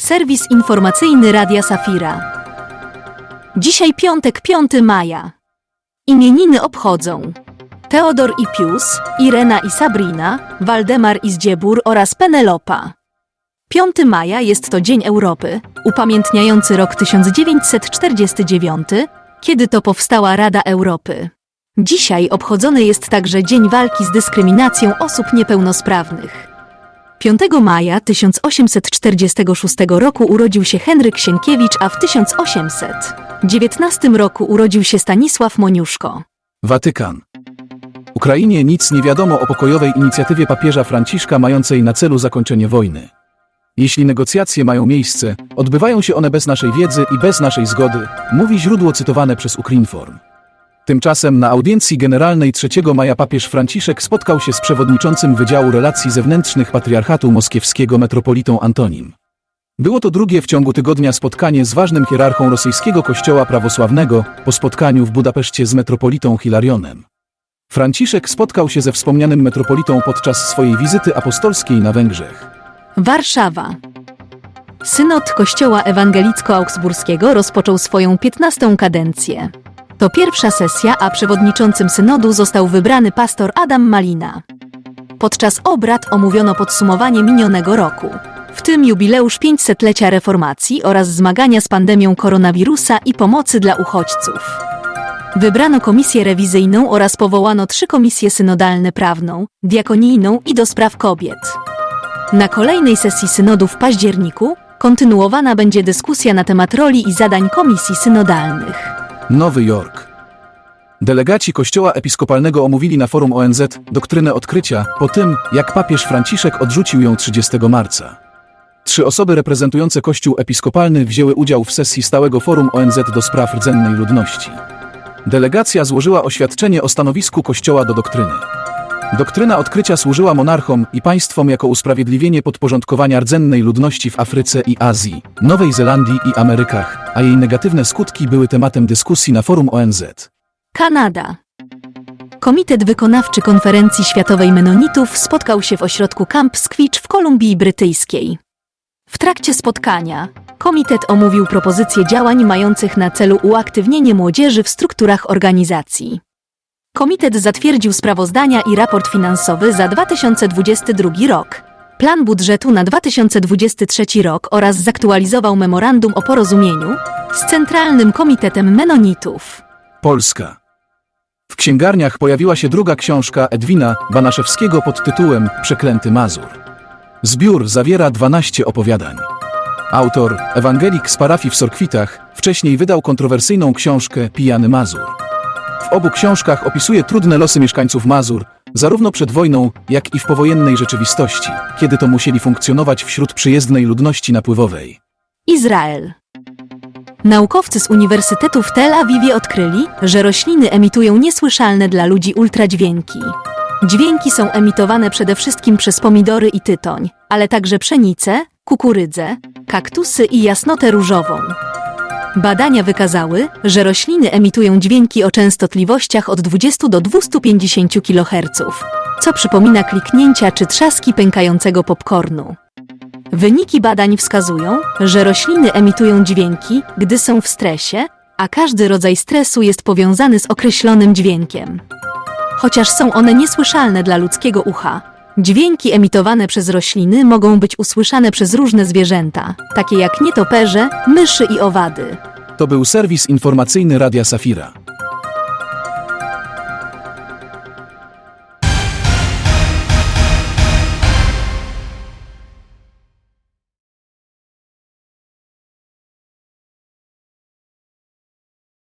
Serwis informacyjny Radia Safira. Dzisiaj piątek 5 maja. Imieniny obchodzą Teodor i Pius, Irena i Sabrina, Waldemar i Zdziebur oraz Penelopa. 5 maja jest to Dzień Europy, upamiętniający rok 1949, kiedy to powstała Rada Europy. Dzisiaj obchodzony jest także Dzień Walki z Dyskryminacją Osób Niepełnosprawnych. 5 maja 1846 roku urodził się Henryk Sienkiewicz, a w 1819 roku urodził się Stanisław Moniuszko. Watykan. Ukrainie nic nie wiadomo o pokojowej inicjatywie papieża Franciszka mającej na celu zakończenie wojny. Jeśli negocjacje mają miejsce, odbywają się one bez naszej wiedzy i bez naszej zgody, mówi źródło cytowane przez Ukrinform. Tymczasem na audiencji generalnej 3 maja papież Franciszek spotkał się z przewodniczącym Wydziału Relacji Zewnętrznych Patriarchatu Moskiewskiego metropolitą Antonim. Było to drugie w ciągu tygodnia spotkanie z ważnym hierarchą rosyjskiego kościoła prawosławnego po spotkaniu w Budapeszcie z metropolitą Hilarionem. Franciszek spotkał się ze wspomnianym metropolitą podczas swojej wizyty apostolskiej na Węgrzech. Warszawa. Synod Kościoła Ewangelicko-Augsburskiego rozpoczął swoją 15. kadencję. To pierwsza sesja, a przewodniczącym synodu został wybrany pastor Adam Malina. Podczas obrad omówiono podsumowanie minionego roku, w tym jubileusz 500-lecia reformacji oraz zmagania z pandemią koronawirusa i pomocy dla uchodźców. Wybrano komisję rewizyjną oraz powołano trzy komisje synodalne prawną, diakonijną i do spraw kobiet. Na kolejnej sesji synodu w październiku kontynuowana będzie dyskusja na temat roli i zadań komisji synodalnych. Nowy Jork. Delegaci Kościoła Episkopalnego omówili na forum ONZ doktrynę odkrycia po tym, jak papież Franciszek odrzucił ją 30 marca. Trzy osoby reprezentujące Kościół Episkopalny wzięły udział w sesji stałego forum ONZ do spraw rdzennej ludności. Delegacja złożyła oświadczenie o stanowisku Kościoła do doktryny. Doktryna odkrycia służyła monarchom i państwom jako usprawiedliwienie podporządkowania rdzennej ludności w Afryce i Azji, Nowej Zelandii i Amerykach, a jej negatywne skutki były tematem dyskusji na forum ONZ. Kanada. Komitet Wykonawczy Konferencji Światowej Menonitów spotkał się w ośrodku Camp Squitch w Kolumbii Brytyjskiej. W trakcie spotkania komitet omówił propozycje działań mających na celu uaktywnienie młodzieży w strukturach organizacji. Komitet zatwierdził sprawozdania i raport finansowy za 2022 rok, plan budżetu na 2023 rok oraz zaktualizował memorandum o porozumieniu z Centralnym Komitetem Menonitów. Polska. W księgarniach pojawiła się druga książka Edwina Banaszewskiego pod tytułem Przeklęty Mazur. Zbiór zawiera 12 opowiadań. Autor, ewangelik z parafii w Sorkwitach, wcześniej wydał kontrowersyjną książkę Pijany Mazur. W obu książkach opisuje trudne losy mieszkańców Mazur, zarówno przed wojną, jak i w powojennej rzeczywistości, kiedy to musieli funkcjonować wśród przyjezdnej ludności napływowej. Izrael. Naukowcy z Uniwersytetu w Tel Awiwie odkryli, że rośliny emitują niesłyszalne dla ludzi ultradźwięki. Dźwięki są emitowane przede wszystkim przez pomidory i tytoń, ale także pszenicę, kukurydzę, kaktusy i jasnotę różową. Badania wykazały, że rośliny emitują dźwięki o częstotliwościach od 20 do 250 kHz, co przypomina kliknięcia czy trzaski pękającego popcornu. Wyniki badań wskazują, że rośliny emitują dźwięki, gdy są w stresie, a każdy rodzaj stresu jest powiązany z określonym dźwiękiem. Chociaż są one niesłyszalne dla ludzkiego ucha, dźwięki emitowane przez rośliny mogą być usłyszane przez różne zwierzęta, takie jak nietoperze, myszy i owady. To był serwis informacyjny Radia Safira.